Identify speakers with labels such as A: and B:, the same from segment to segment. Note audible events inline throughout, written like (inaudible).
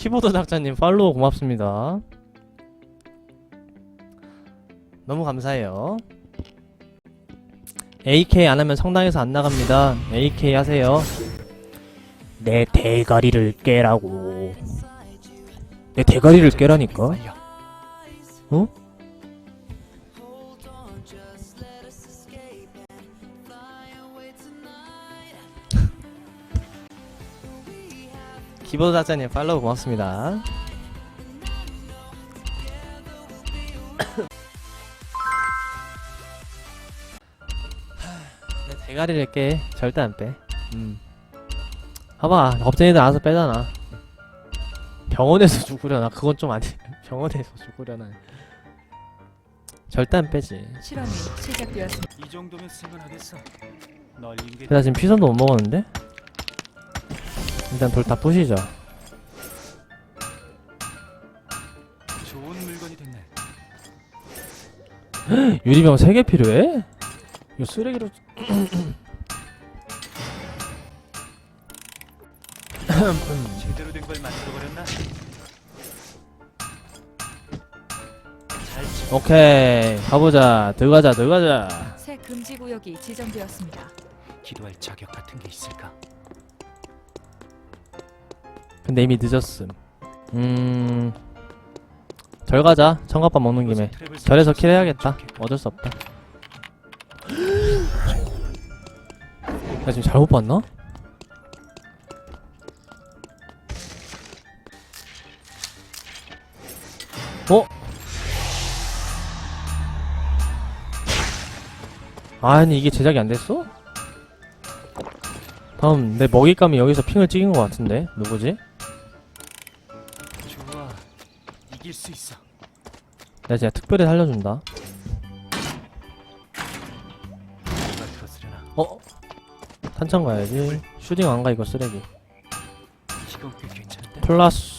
A: 키보드 작자님 팔로우 고맙습니다. 너무 감사해요. AK 안 하면 성당에서 안 나갑니다. AK 하세요. 내 대가리를 깨라고. 내 대가리를 깨라니까. 어? 키보드 작자님 팔로우 고맙습니다. 내 대가리를 깨 절대 안 빼. 음. 봐봐 겁쟁이들 알아서 빼잖아. 병원에서 (laughs) 죽으려나 그건 좀 아니. (laughs) 병원에서 죽으려나. 절대 안 빼지.
B: 실험이 시작되었습니다.
C: 이 정도면
A: 게나 지금 피선도 못 먹었는데? 일단 돌 다 부시죠.
C: 좋은 물건이 됐네.
A: 유리병 3개 필요해? 이거 쓰레기로. (clears throat)
C: 제대로 된 걸 만들어 버렸나? 잘 치.
A: 오케이. 가보자. 들어가자, 들어가자.
B: 새 금지 구역이 지정되었습니다.
C: 기도할 자격 같은 게 있을까?
A: 근데 이미 늦었음. 음. 절 가자. 청각밥 먹는 김에. 절에서 킬 해야겠다. 어쩔 수 없다. 나 지금 잘못 봤나? 어? 아니 이게 제작이 안 됐어? 다음 내 먹잇감이 여기서 핑을 찍은 것 같은데 누구지?
C: 이길 수 있어.
A: 내가 진짜 특별히 살려준다
C: 누가 들었으려나?
A: 어? 탄창 가야지 슈딩 안 가 이거 쓰레기
C: 이건 꽤 괜찮은데.
A: 플러스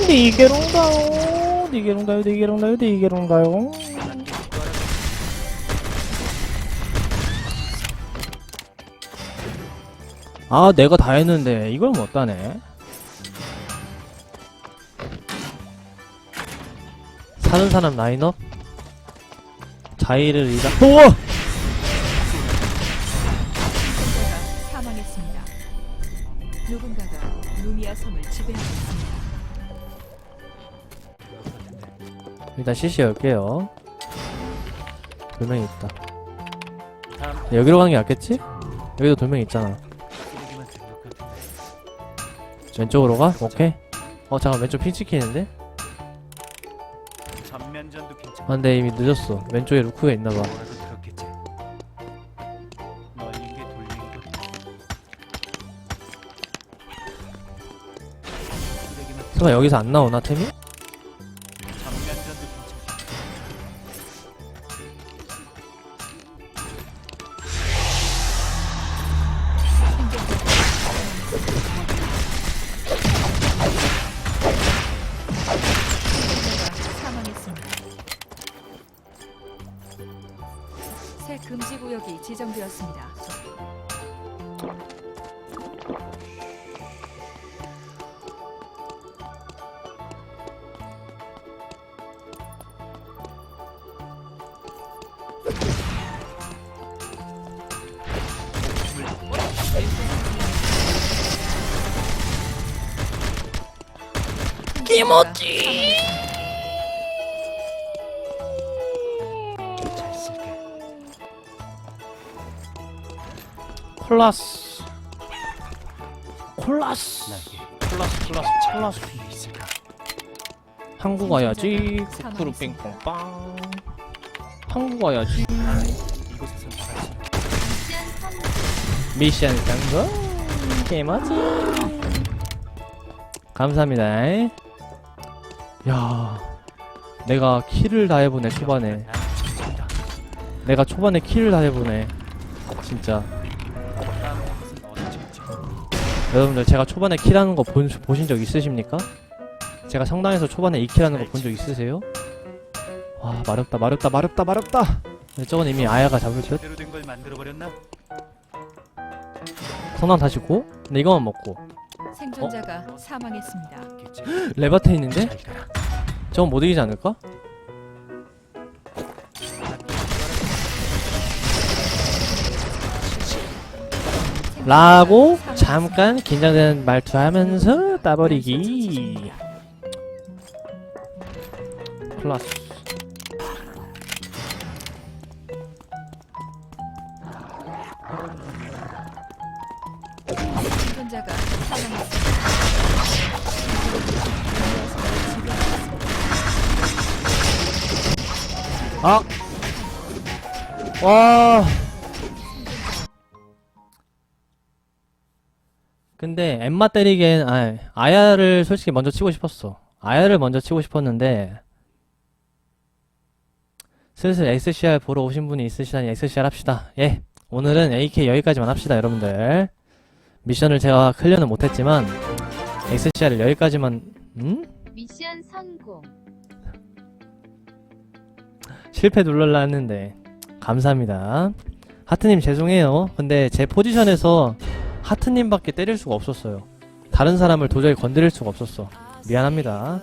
B: 니다.
A: 니게롱가요? 니게롱가요? 니게롱가요? 니게롱가요? 아 내가 다 했는데 이걸 못 따네. 사는 사람 라인업? 자의를 이자 우와!
B: 사망했습니다. 누군가가 루미아 섬을 지배하고 있습니다.
A: 일단 CC 열게요 돌멩이 있다 여기로 가는 게 낫겠지? 여기도 돌멩이 있잖아. 왼쪽으로 가? 오케이 어 잠깐 왼쪽 핑 찍히는데? 근데 이미 늦었어 왼쪽에 루크가 있나봐 설마 여기서 안 나오나 템이?
B: 새 금지 구역이 지정되었습니다. 김어지.
A: 콜라스. 콜라스. 플러스
C: 같은 게 있을까?
A: 한국 와야지. 쿠쿠루 빙뽕빵. 한국 와야지. 미션 성공. 개머지 감사합니다. 야 내가 킬을 다 해보네 초반에.
C: 난 진짜다.
A: 내가 초반에 킬을 다 해보네. 진짜 여러분들 제가 초반에 킬하는 거 본, 보신 적 있으십니까? 제가 성당에서 초반에 2킬하는 거 본 적 있으세요? 와 마렵다 마렵다 마렵다 마렵다 근데 저건 이미 아야가 잡을 듯?
C: 제대로 된 걸 만들어 버렸나?
A: 성당 다시 고? 근데 이거만 먹고
B: 생존자가 사망했습니다.
C: 겠지. (gasps)
A: 레바테 있는데? 저건 못 이기지 않을까? 라고 잠깐 긴장되는 말투하면서 따버리기 플러스. 아! 와 근데 엠마 때리기엔 아, 아야를 솔직히 먼저 치고 싶었어. 아야를 먼저 치고 싶었는데 슬슬 XCR 보러 오신 분이 있으시다니 XCR 합시다. 예 오늘은 AK 여기까지만 합시다 여러분들. 미션을 제가 클리어는 못했지만 XCR을 여기까지만 음?
D: 미션 성공.
A: 실패 눌러라 했는데 감사합니다. 하트님 죄송해요. 근데 제 포지션에서 하트님밖에 때릴 수가 없었어요. 다른 사람을 도저히 건드릴 수가 없었어. 미안합니다.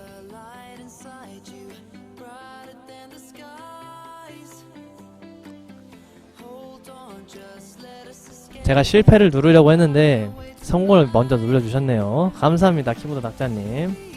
A: 제가 실패를 누르려고 했는데 성공을 먼저 눌러주셨네요. 감사합니다 키보드 낙자님